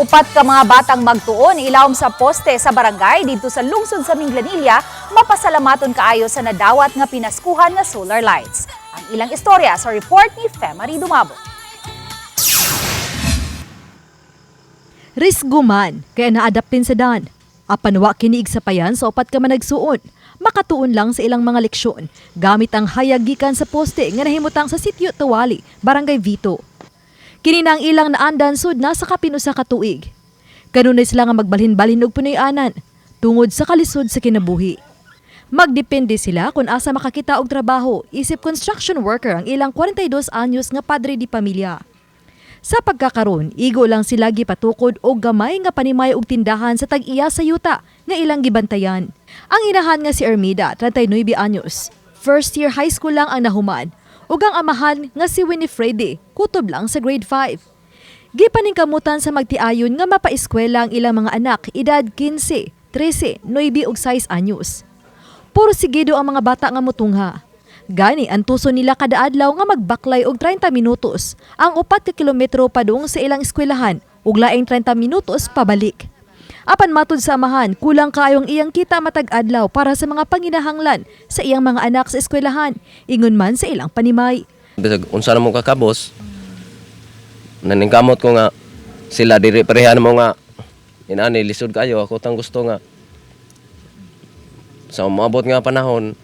Upat ka mga batang magtuon ilawom sa poste sa barangay dito sa lungsod sa Minglanilla, mapasalamaton kaayo sa nadawat nga pinaskuhan nga solar lights. Ang ilang istorya sa report ni Femari Dumabo. Risguman, kaya naadaptin sa dan. Apanwa kiniig sa payan sa upat ka managsuon. Makatuon lang sa ilang mga leksyon, gamit ang hayag gikan sa poste nga nahimutang sa sitio Tawali, Barangay Vito. Kini na ang ilang naandan sud na sa kapinusa ka tuig. Kanunay sila nga magbalhin-balhin og punoy-anan, tungod sa kalisod sa kinabuhi. Magdepende sila kung asa makakita og trabaho, isip construction worker ang ilang 42 anyos nga padre di pamilya. Sa pagkakaroon, igo lang sila gipatukod og gamay nga panimay og tindahan sa tag-iya sa yuta nga ilang gibantayan. Ang inahan nga si Ermida, 39 anyos. First year high school lang ang nahuman. Ug ang amahan nga si Winifrede, kutob lang sa grade 5. Gipaningkamutan sa magtiayon nga mapaeskwela ang ilang mga anak edad 15, 13, 9 ug 6 anyos. Puro sigido ang mga bata nga mutungha. Gani ang tuso nila kada adlaw nga magbaklay og 30 minutos ang upat ka kilometro padung sa ilang eskwelahan ug laing 30 minutos pabalik. Apan matud sa amahan, kulang kayong iyang kita matag adlaw para sa mga panginahanglan sa iyang mga anak sa eskwelahan, ingon man sa ilang panimay. Bisag unsa na mo kakabos. Naningkamot ko nga sila diri pareha mo nga inani lisod kayo ako tang gusto nga sa umabot nga panahon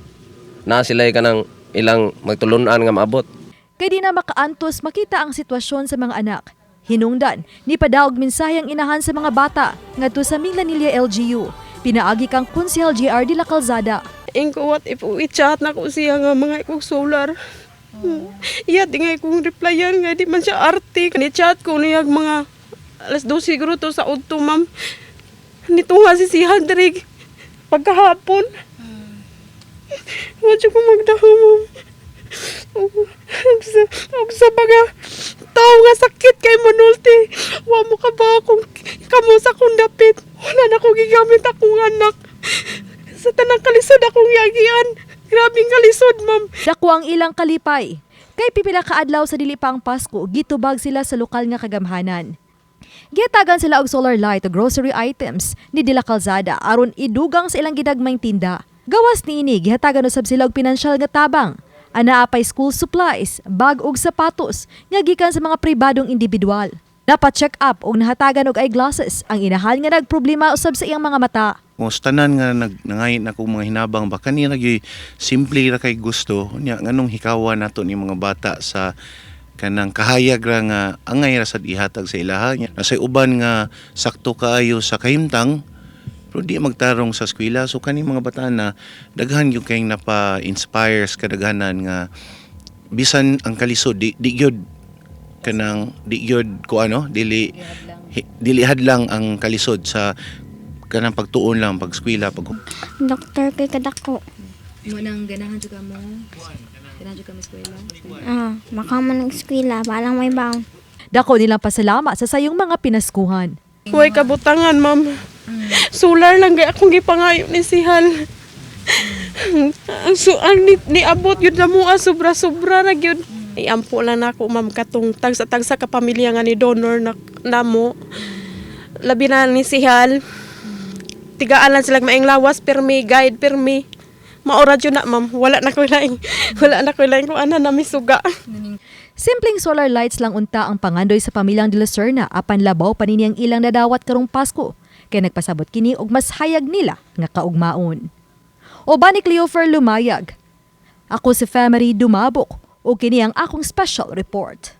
na sila kanang ilang magtulunan nga maabot. Kay di na makaantos makita ang sitwasyon sa mga anak. Hinungdan, ni padaog mensaheng inahan sa mga bata ngadto sa Minglanilla LGU. Pinaagi kang Kunsihal GR de la Calzada. Ingko what if i-chat na ko siya nga mga ikong solar. Iya, di nga ikong replyan nga di man siya arte. Ni-chat ko niya mga alas 12 siguro to sa udto, ma'am. Nito si si Hadrig. Pagkahapon. Wala siya ko magdaho, ma'am. Og sa, og sa mga tao nga sakit kay Manulti. Wa mo ka ba akong kamo sa kong dapit. Wala na ko gigamit akong anak. Sa tanang kalisod akong yagian. Grabing kalisod, ma'am. Dako ang ilang kalipay. Kay pipila ka adlaw sa dili pa ang Pasko, gitubag sila sa lokal nga kagamhanan. Gitagan sila og solar light o grocery items ni Dila Calzada aron idugang sa ilang gidagmayng tinda. Gawas niini gihatagan usab sila og pinansyal nga tabang. Anaa school supplies, bag ug sapatos nga gikan sa mga pribadong individual. Napa-check up og nahatagan og eyeglasses ang inahan nga nagproblema usab sa iyang mga mata. Sa tanan nga nag nangayon na mga hinabang baka niya nagyoy simple ra kay gusto nya nganong hikawan nato ni mga bata sa kanang kahayag ra nga angay ra sad ihatag sa ilaha nya nasa uban nga sakto kaayo sa kahimtang pero di magtarong sa eskwela so kani mga bata na daghan yung kayong napa-inspires kadaghanan nga bisan ang kalisod di, di gyud kanang di gyud ko ano dili dili hadlang ang kalisod sa kanang pagtuon lang pag eskwela pag Doktor kay kadako. Mo nang ganahan jud mo. Ganahan jud kami eskwela. Ah, makaman ng eskwela, balang may baon. Dako nilang pasalamat sa sayong mga pinaskuhan. Huwag kabutangan, ma'am. Solar lang gaya akong gipangayo ni si Hal. Ang suan ni, ni abot yun na mo, ah, sobra-sobra na yun. Iampo lang na ako, ma'am, katong tagsa-tagsa ka pamilya nga ni donor na namo. Labi na ni si Hal. Tigaan lang sila maing lawas, permi, guide, permi. Maorad yun na, ma'am. Wala na ko laing. Wala na ko laing kung ano na may suga. Simpleng solar lights lang unta ang pangandoy sa pamilyang De La Serna apan labaw pa nini ang ilang nadawat karong Pasko. Kaya nagpasabot kini og mas hayag nila nga kaugmaon. O ba ni Cleofer Lumayag? Ako si Family Dumabok o kini ang akong special report.